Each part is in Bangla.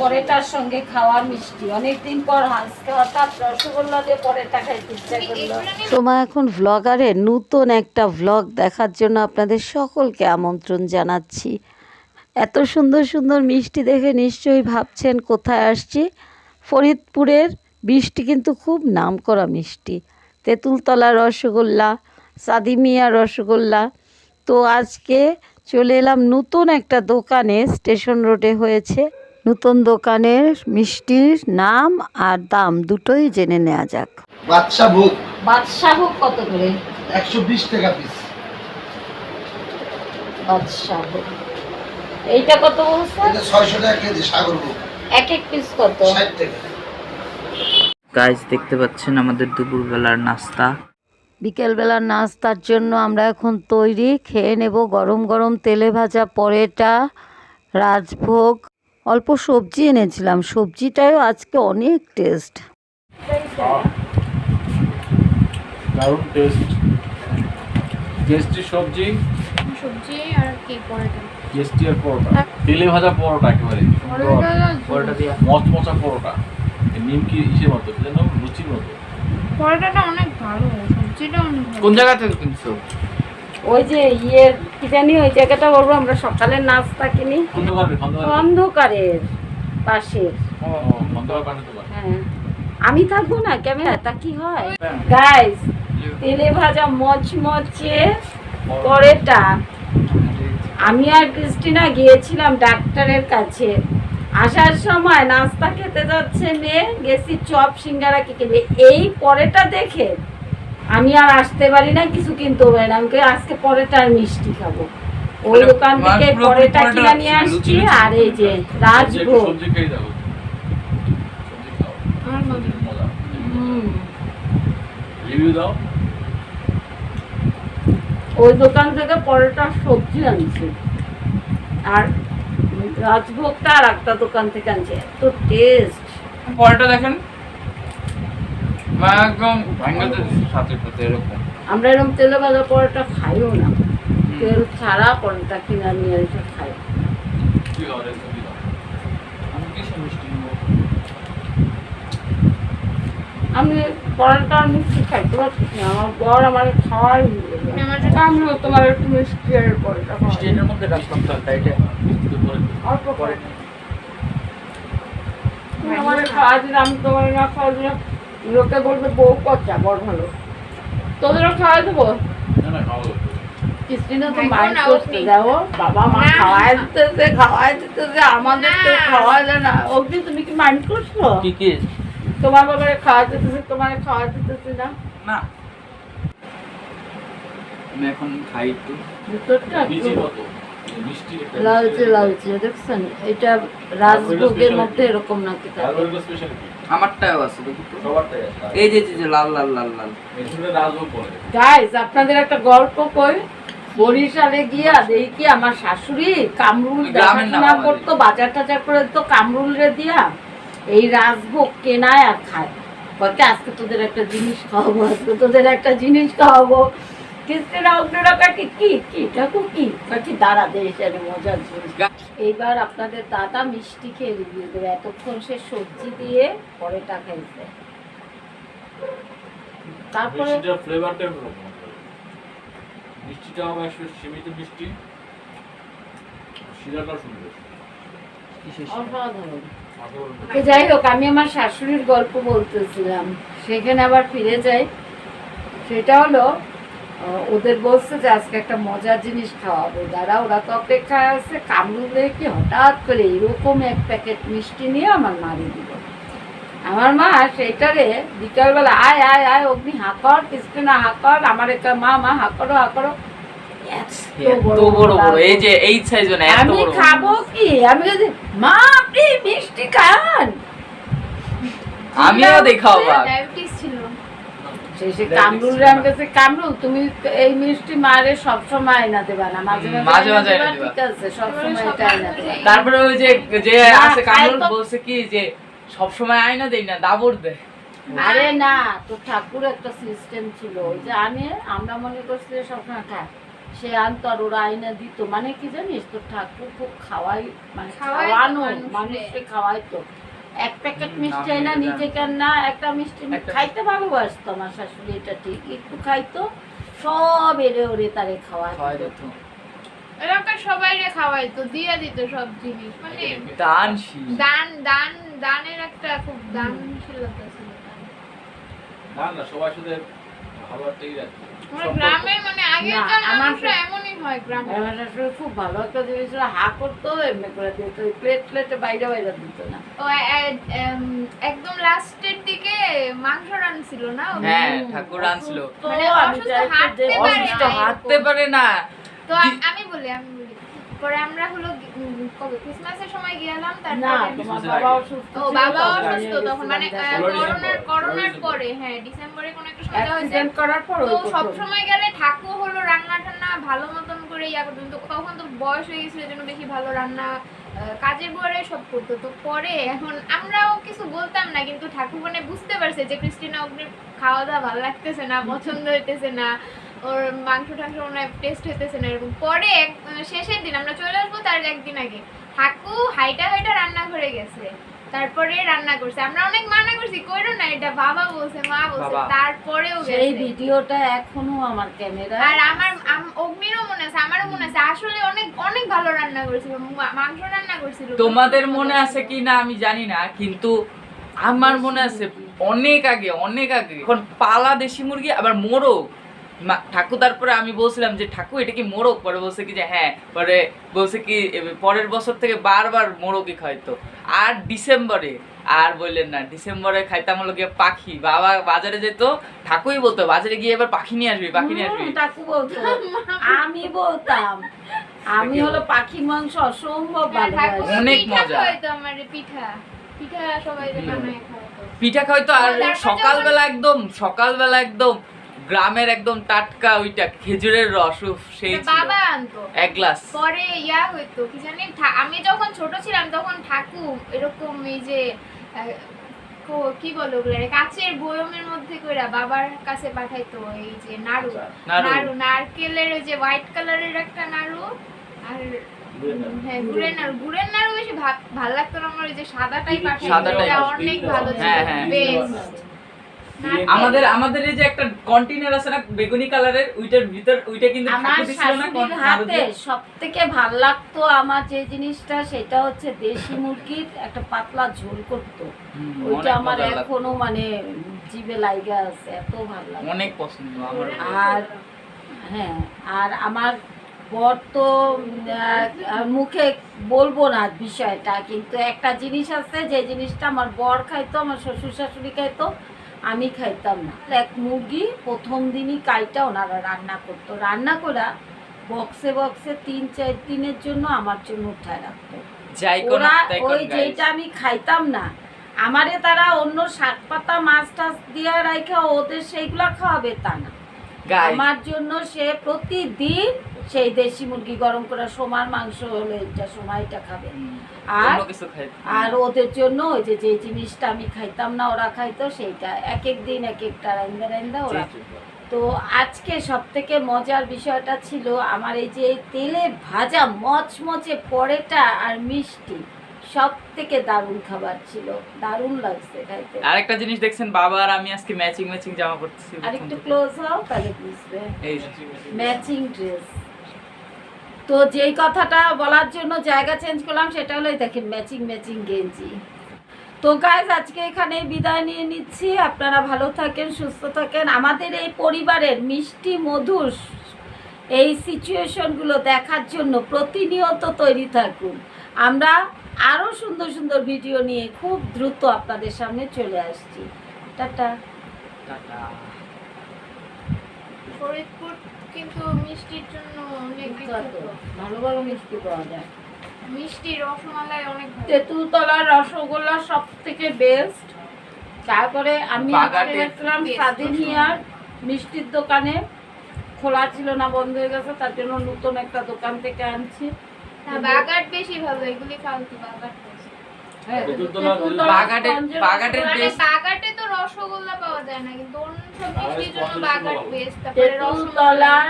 পরেটার সঙ্গে খাওয়া মিষ্টি। অনেকদিন পর আজকে হঠাৎ রসগোল্লা দিয়ে পরেটা খাইতে ইচ্ছা করল। সোমা, এখন ভ্লগারের নতুন একটা ভ্লগ দেখার জন্য আপনাদের সকলকে আমন্ত্রণ জানাচ্ছি। এত সুন্দর সুন্দর মিষ্টি দেখে নিশ্চয়ই ভাবছেন কোথায় আসছি। ফরিদপুরের বৃষ্টি কিন্তু খুব নামকরা মিষ্টি। তেঁতুলতলা রসগোল্লা, সাদিমিয়া রসগোল্লা। তো আজকে চলে এলাম নতুন একটা দোকানে, স্টেশন রোডে হয়েছে। নতুন দোকানের মিষ্টির নাম আর দাম দুটোই জেনে নেওয়া যাক। বাদশা ভোগ। কত করে? একশো বিশ টাকা পিস এইটা কত বলছে এটা ছয়শো টাকা কেজি সাগর ভোগ। এক এক পিস কত? ষাট টাকা। গাইজ দেখতে পাচ্ছেন আমাদের দুপুরবেলার নাস্তা। বিকেলবেলার নাস্তার জন্য আমরা এখন তৈরি খেয়ে নেব গরম গরম তেলে ভাজা পরেটা রাজভোগ অল্প সবজি এনেছিলাম। সবজিটাও আজকে অনেক টেস্ট দারুণ টেস্ট টেস্টি সবজি? সবজি আর কি পরোটা। টেস্টি আর পরোটা। তেলে ভাজা পরোটা একেবারে। পরোটা দিয়া মচমচা পরোটা। নিমকি ইসের মতো যেন লুচির মতো। পরোটাটা অনেক ভালো সবজিটা অনেক কোন জায়গা থেকে কিনছো? ওই যে ইয়ের কি জানি ওই জায়গাটা বলব আমরা সকালের নাস্তা কিনি। অন্ধকারের পাশের। পাশে হ্যাঁ। আমি থাকব না ক্যামেরা তা কি হয়? গাইস তেলে ভাজা মচমচে পরেটা। আমি আর ক্রিস্টিনা গিয়েছিলাম ডাক্তারের কাছে। আসার সময় নাস্তা খেতে যাচ্ছে মেয়ে গেছি চপ সিঙ্গারা কি কিনবে এই পরেটা দেখে আমি আর আসতে পারি না কিছু কিনতে পারি না। আমি আজকে পরেটা মিষ্টি খাব। ওই দোকান থেকে পরেটা কিনে নিয়ে আসছি আর এই যে রাজভোগ। ওই দোকান থেকে পরোটা সবজি আনছি। আর রাজভোগটা আর একটা দোকান থেকে আনছি। এত টেস্ট পরোটা দেখেন। একদম সাথে সাথে এরকম। আমরা এরকম তেলে ভাজা পরোটা খাইও না। তেল ছাড়া পরোটা কিনে নিয়ে এসে খাই। আমি পরোটা মিষ্টি খাইতে পারছি না আমার বর আমার খাওয়াই। আমিও তোমার একটু মিষ্টি আর পরোটা খাওয়াই। মধ্যে রাখলাম তো এটা? একটু পরে অল্প করে। তুমি আমারে খাওয়া দিলে আমি তোমার না খাওয়া দিলে লোকে বলবে বউ কচা বড় ভালো। তোদেরও খাওয়া দেবো? তো। করতে যাও বাবা মা। দিতেছে খাওয়াই দিতেছে আমাদের তো খাওয়া যায় না। অগ্নি তুমি কি মাইন্ড করছ? কি কি? তোমার বাবারে খাওয়া দিতেছে তোমার খাওয়া দিতেছে না? না। আমি এখন খাই ভিতরটা লালচে লালচে দেখছেন? এটা রাজভোগের মধ্যে এরকম নাকি থাকে? রাজভোগ স্পেশালিটি আমারটাও আছে দেখি তো। সবারটাই আছে এই যে যে যে লাল লাল লাল লাল। এখানে রাজভোগ বলে। গাইস আপনাদের একটা গল্প কই? বরিশালে গিয়া দেখি আমার শাশুড়ি কামরুল দেখাশোনা করতো বাজার টাজার করে তো কামরুল রে দিয়া এই রাজভোগ কেনায় আর খায়। বলতে আজকে তোদের একটা জিনিস খাওয়াবো আজকে তোদের একটা জিনিস খাওয়াবো। কিস্তিরা অগ্নিরা কাকি কি? কি? ঠাকু কি? কাকি দাঁড়া দে মজার জিনিস। এইবার আপনাদের দাদা মিষ্টি খেয়ে রিভিউ দেবে। এতক্ষণ সে সবজি দিয়ে পরেটা তারপরে ফ্লেভারটা মিষ্টিটা হবে সীমিত মিষ্টি। শিরাটা সুন্দর। অসাধারণ। অসাধারণ। তো যাই হোক আমি আমার শাশুড়ির গল্প বলতেছিলাম। সেখানে আবার ফিরে যাই। সেটা হলো ওদের বলছে যে আজকে একটা মজার জিনিস খাওয়াবো। দাদা ওরা তো অপেক্ষায় আছে কামড়ুলে কি হঠাৎ করে এরকম এক প্যাকেট মিষ্টি নিয়ে আমার মারি দিল। আমার মা সেইটারে বিকালবেলা আয় আয় আয় অগ্নি হাঁকর কৃষ্ণা হাঁকর আমার একটা মা মা হাঁকরো হাঁকরো না আমি। খাব কি? আমি মা আপনি মিষ্টি খান। আমিও দেখাও ডায়াবেটিস ছিল। শেষে কামরুল রে আমি কাছে কামরুল তুমি এই মিষ্টি মারে সবসময় আয়না দেবা না। মাঝে মাঝে মাঝে আয়না দেবা, ঠিক আছে সবসময় এটা আয়না দেবা। তারপরে ওই যে যে আছে কামরুল বলছে কি যে সব সময় আয়না দেই না দাবর দেয় আরে না তো ঠাকুর একটা সিস্টেম ছিল। যে আনে আমরা মনে করছি যে সবসময় খায় সে আনতো আর ওরা আইনা দিত। মানে কি জানিস তোর ঠাকুর খুব খাওয়াই মানে খাওয়ানো মানুষকে খাওয়াইতো। এক প্যাকেট মিষ্টি না নিজে কেন না একটা মিষ্টি খাইতে ভালোবাসতো আমার শাশুড়ি এটা ঠিক। একটু খাইতো সব এরে ওরে তারে খাওয়াই খাওয়াই সবাই রে খাওয়াইতো দিয়ে দিত সব জিনিস। মানে দানশীল। দান দান দানের একটা খুব দানশীলতা ছিল না না সবাই শুধু খাবারটাই রাখতো। আমার গ্রামের মানে আগেকার মানুষরা হয় গ্রামে। আমার শাশুড়ি খুব ভালো একটা জিনিস হা করতো এমনি করে দিত প্লেট প্লেটে বাইরে বাইরে দিত না। ও একদম লাস্টের দিকে মাংস রানছিল না হ্যাঁ ঠাকুর মানে অসুস্থ হাঁটতে। পারে না। তো আমি বলি আমি বলি পরে আমরা হলো কবে? ক্রিসমাসের সময় গেলাম তারপরে ও বাবা অসুস্থ তখন মানে করোনার করোনার পরে হ্যাঁ ডিসেম্বরে কোন একটা সময় হয়েছে। করার পর তো সব সময় গেলে ঠাকু হলো রান্না টান্না ভালো মতন করে ইয়া করতো তো তখন তো বয়স হয়ে গেছিল জন্য বেশি ভালো রান্না কাজের বরে সব করতো। তো পরে এখন আমরাও কিছু বলতাম না কিন্তু ঠাকুর মানে বুঝতে পারছে যে ক্রিস্টিনা অগ্নির খাওয়া দাওয়া ভালো লাগতেছে না পছন্দ হইতেছে না। ওর মাংস টাংস মনে টেস্ট হইতেছে না এরকম। পরে এক- শেষের দিন আমরা চলে আসব তার একদিন আগে। ঠাকু হাইটা হাইটা রান্না করে গেছে। তারপরে রান্না করছে। আমরা অনেক মানা করছি কইরো না এটা বাবা বলছে মা বলছে। তারপরেও সেই গেছে। ভিডিওটা এখনও আমার ক্যামেরা আর আমার অগ্নিরও মনে আছে আমারও মনে আছে। আসলে অনেক অনেক ভালো রান্না করেছিল মাংস রান্না করেছিল। তোমাদের মনে আছে কি না আমি জানি না কিন্তু আমার মনে আছে অনেক আগে অনেক আগে। এখন পালা দেশি মুরগি আবার মোরগ। ঠাকুর তারপরে আমি বলছিলাম যে ঠাকুর এটা কি মোরগ? পরে বলছে কি যে হ্যাঁ। পরে বলছে কি পরের বছর থেকে বারবার মোরগই খাইতো আর ডিসেম্বরে আর বললেন না ডিসেম্বরে খাইতাম হলো গিয়ে পাখি। বাবা বাজারে যেত ঠাকুরই বলতো বাজারে গিয়ে এবার পাখি নিয়ে আসবি পাখি নিয়ে আসবি। টাকু বলতো। আমি বলতাম আমি হলো পাখি মাংস অসম্ভব হ্যাঁ, ভালোবাসি। অনেক মজা। খাওয়াইতো আমার পিঠা। পিঠা সবাই যে বানায় খাওয়াতো পিঠা খাইতো আর সকালবেলা একদম সকালবেলা একদম গ্রামের একদম টাটকা ওইটা খেজুরের রস সেই বাবা আনতো। এক গ্লাস। পরে ইয়া হইতো কি জানি আমি যখন ছোট ছিলাম তখন ঠাকুর এরকম এই যে কি বলে ওগুলো কাচের বয়মের মধ্যে কইরা বাবার কাছে পাঠাইতো এই যে নাড়ু। নাড়ু। নাড়ু নারকেলের ওই যে হোয়াইট কালারের একটা নাড়ু আর হ্যাঁ গুড়ের নাড়ু। গুড়ের নাড়ু বেশি ভা- ভালো লাগতো না আমার ওই যে সাদাটাই পাঠাইতো অনেক ভালো ছিল হ্যাঁ, হ্যাঁ। বেস্ট আমাদের আমাদের এই যে একটা কন্টেনার আছে না বেগুনি কালারের ওইটার ভিতর ওইটা কিন্তু আমার শাশুড়ির হাতে দিয়ে? সব থেকে ভালো লাগতো আমার যে জিনিসটা সেটা হচ্ছে দেশি মুরগির একটা পাতলা ঝোল করতো। ওইটা আমার এখনও মানে জিভে লাইগা আছে এত ভালো লাগে অনেক পছন্দ আমার। আর হ্যাঁ আর আমার বর তো মুখে বলব না বিষয়টা কিন্তু একটা জিনিস আছে যে জিনিসটা আমার বর খাইতো আমার শ্বশুর শাশুড়ি খাইতো আমি খাইতাম না। এক মুরগি প্রথম দিনই কাইটা ওনারা রান্না করতো। রান্না করা বক্সে বক্সে তিন চার দিনের জন্য আমার জন্য উঠায় রাখতো। ওরা ওই যেটা আমি খাইতাম না আমারে তারা অন্য শাক পাতা মাছ টাছ দিয়ে রাখা ওদের সেইগুলা খাওয়াবে তা না। আমার জন্য সে প্রতিদিন সেই দেশি মুরগি গরম করা সোমার মাংস হলে এটা সময়টা খাবে। আর আর ওদের জন্য ওই যে যে জিনিসটা আমি খাইতাম না ওরা খাইতো সেইটা এক এক দিন এক একটা রাইন্দা রাইন্দা ওরা তো আজকে সব থেকে মজার বিষয়টা ছিল আমার এই যে তেলে ভাজা মচমচে পরেটা আর মিষ্টি সব থেকে দারুণ খাবার ছিল। দারুণ লাগছে খাইতে। আরেকটা জিনিস দেখছেন বাবা আর আমি আজকে ম্যাচিং ম্যাচিং জামা পরতেছি আর একটু ক্লোজ হও তাহলে বুঝবে। ম্যাচিং ড্রেস তো যেই কথাটা বলার জন্য জায়গা চেঞ্জ করলাম সেটা হলো দেখেন ম্যাচিং ম্যাচিং গেঞ্জি। তো গাইজ আজকে এখানে বিদায় নিয়ে নিচ্ছি। আপনারা ভালো থাকেন সুস্থ থাকেন। আমাদের এই পরিবারের মিষ্টি মধুর এই সিচুয়েশনগুলো দেখার জন্য প্রতিনিয়ত তৈরি থাকুন। আমরা আরও সুন্দর সুন্দর ভিডিও নিয়ে খুব দ্রুত আপনাদের সামনে চলে আসছি। টাটা। টাটা। ফরিদপুর কিন্তু মিষ্টির জন্য অনেক বিখ্যাত। ভালো ভালো মিষ্টি পাওয়া যায়। মিষ্টি রসমালাই অনেক ভালো। তেঁতুলতলার রসগোল্লা সব থেকে বেস্ট তারপরে আমি আজকে গেছিলাম সাদিনিয়ার মিষ্টির দোকানে। খোলা ছিল না বন্ধ হয়ে গেছে তার জন্য নতুন একটা দোকান থেকে আনছি। না বাগাট বেশি ভালো এগুলি ফালতু বাগাট তলায় হ্যাঁ, রসগোল্লা- মানে বাগাটে তো রসগোল্লা পাওয়া যায় না কিন্তু অন্য সব মিষ্টির জন্য বাগাট বেস্ট তারপরে রসগোল্লা। তেঁতুলতলার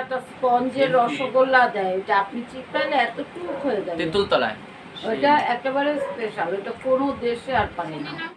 একটা স্পঞ্জের রসগোল্লা দেয় এটা আপনি চিপকালে এত টুক হয়ে যাবে। তেঁতুলতলায় ওটা একেবারে স্পেশাল ওটা কোনো দেশে আর পানি না।